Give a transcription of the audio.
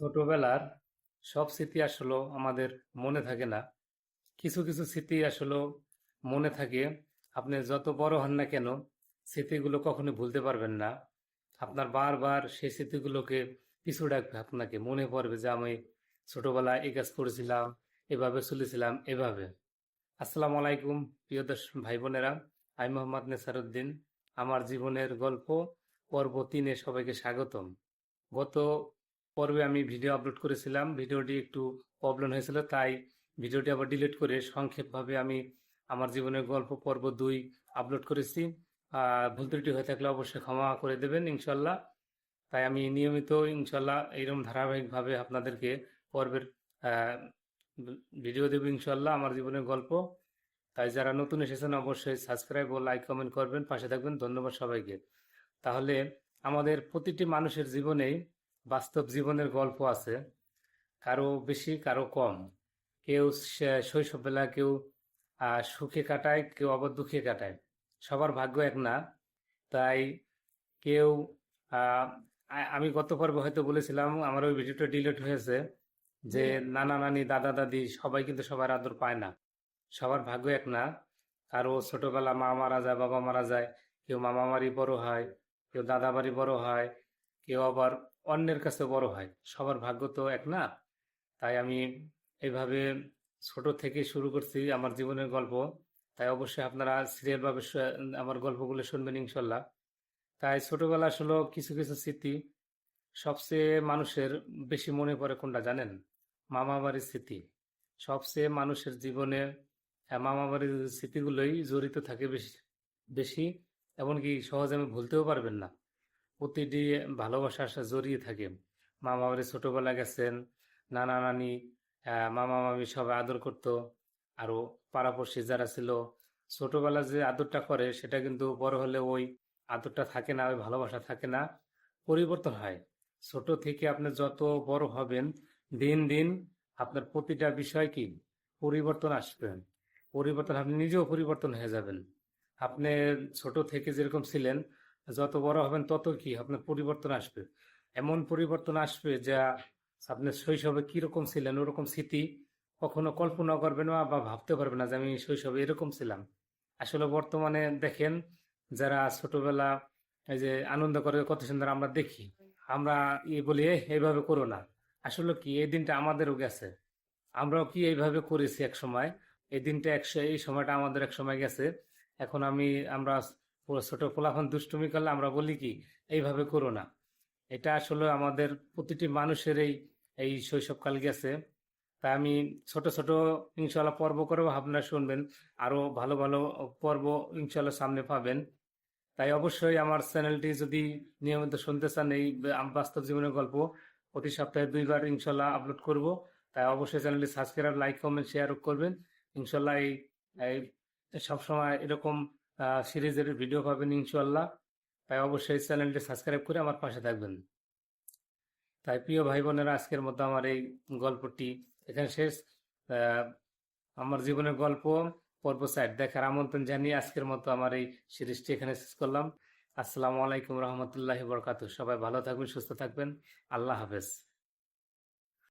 ছোটবেলার সব স্মৃতি আসলে আমাদের মনে থাকে না। কিছু কিছু স্মৃতি আসলে মনে থাকে। আপনি যত বড় হন না কেন স্মৃতিগুলো কখনো ভুলতে পারবেন না। আপনার বারবার সেই স্মৃতিগুলোকে পিছু ডাকবে আপনাকে। মনে পড়বে যে, আমি ছোটবেলায় এই কাজ করেছিলাম, এভাবে চলেছিলাম, এভাবে। আসসালামু আলাইকুম, প্রিয় দর্শক ভাই বোনেরা আমি মোহাম্মদ নেসারুদ্দিন। আমার জীবনের গল্প, পর্ব তিনে সবাইকে স্বাগতম। গত পর্বে আমি ভিডিও আপলোড করেছিলাম। ভিডিওটি একটু প্রবলেম হয়েছিল, তাই ভিডিওটি আবার ডিলিট করে সংক্ষেপভাবে আমি আমার জীবনের গল্প পর্ব দুই আপলোড করেছি। ভুল ত্রুটি হয়ে থাকলে অবশ্যই ক্ষমা করে দেবেন ইনশাল্লাহ তাই আমি নিয়মিত ইনশাল্লাহ এইরকম ধারাবাহিকভাবে আপনাদেরকে পর্বের ভিডিও দেবো ইনশাল্লাহ আমার জীবনের গল্প। তাই যারা নতুন এসেছেন অবশ্যই সাবস্ক্রাইব ও লাইক কমেন্ট করবেন, পাশে থাকবেন। ধন্যবাদ সবাইকে। তাহলে আমাদের প্রতিটি মানুষের জীবনেই বাস্তব জীবনের গল্প আছে। কারও বেশি কারও কম। কেউ শৈশববেলা কেউ সুখে কাটায় কেউ আবার দুঃখে কাটায়। সবার ভাগ্য এক না। তাই কেউ আমি গত পর্বে হয়তো বলেছিলাম আমার ওই ভিডিওটা ডিলিট হয়েছে যে নানা নানি দাদা দাদি সবাই কিন্তু সবার আদর পায় না। সবার ভাগ্য এক না। কারও ছোটবেলা মা মারা যায় বাবা মারা যায় কেউ মামা বাড়ি বড় হয় কেউ দাদা বাড়ি বড় হয় কেউ আবার অন্যের কাছে বড় হয়। সবার ভাগ্য তো এক না। তাই আমি এইভাবে ছোট থেকে শুরু করছি আমার জীবনের গল্প। তাই অবশ্যই আপনারা সিরিয়াল ভাবে আমার গল্পগুলো শুনবেন ইনশাল্লাহ। তাই ছোটবেলা আসলে কিছু কিছু স্মৃতি সবচেয়ে মানুষের বেশি মনে পড়ে কোনটা জানেন? মামাবাড়ির স্মৃতি। সবচেয়ে মানুষের জীবনে মামাবাড়ির স্মৃতিগুলোই জড়িত থাকে বেশি বেশি। এমনকি সহজে আমি ভুলতেও পারবেন না। প্রতিটি ভালোবাসার সাথে জড়িয়ে থাকে। মামা বাড়ি ছোটবেলা গেছেন, নানা নানি মামা মামি সবাই আদর করতো। আরও পাড়াপড়শি যারা ছিল ছোটবেলা যে আদরটা করে, সেটা কিন্তু বড় হলে ওই আদরটা থাকে না, ওই ভালোবাসা থাকে না, পরিবর্তন হয়। ছোট থেকে আপনি যত বড় হবেন, দিন দিন আপনার প্রতিটা বিষয় কি? পরিবর্তন আসবে। পরিবর্তন আপনি নিজেও পরিবর্তন হয়ে যাবেন। আপনি ছোট থেকে যেরকম ছিলেন যত বড় হবেন, তত কি আপনার পরিবর্তন আসবে? এমন পরিবর্তন আসবে যা আপনি শৈশবে কীরকম ছিলেন, ওরকম স্মৃতি কখনো কল্পনা করবেন না বা ভাবতে পারবেন না যে আমি শৈশবে এরকম ছিলাম। আসলে বর্তমানে দেখেন, যারা ছোটবেলা এই যে আনন্দ করে কত সুন্দর আমরা দেখি, আমরা ইয়ে বলি এইভাবে করো না। আসলে কি, এই দিনটা আমাদেরও গেছে। আমরাও কি এইভাবে করেছি এক সময় এই দিনটা একশো, এই সময়টা আমাদের এক সময় গেছে। এখন আমি, আমরা ছোট পোলাখন দুষ্টুমি করলে আমরা বলি কি, এইভাবে করো না। এটা আসলে আমাদের প্রতিটি মানুষের এই এই শৈশবকাল গেছে। তাই আমি ছোট ছোট ইনশাল্লাহ পর্ব করেও আপনারা শুনবেন। আরও ভালো ভালো পর্ব ইনশাল্লাহ সামনে পাবেন। তাই অবশ্যই আমার চ্যানেলটি যদি নিয়মিত শুনতে চান, এই বাস্তব জীবনের গল্প, প্রতি সপ্তাহে দুইবার ইনশাল্লাহ আপলোড করব। তাই অবশ্যই চ্যানেলটি সাবস্ক্রাইব, লাইক, কমেন্ট, শেয়ার করবেন। ইনশাল্লাহ এই সবসময় এরকম সিরিজের ভিডিও পাবেন ইনশাল্লাহ তাই অবশ্যই চ্যানেলটি সাবস্ক্রাইব করে আমার পাশে থাকবেন। তাই প্রিয় ভাই বোনেরা আজকের মতো আমার এই গল্পটি এখানে শেষ। আমার জীবনের গল্প, পর্ব সাইড দেখার আমন্ত্রণ জানিয়ে আজকের মতো আমার এই সিরিজটি এখানে শেষ করলাম। আসসালামু আলাইকুম রহমতুল্লাহি বরকাতু সবাই ভালো থাকবেন, সুস্থ থাকবেন। আল্লাহ হাফেজ।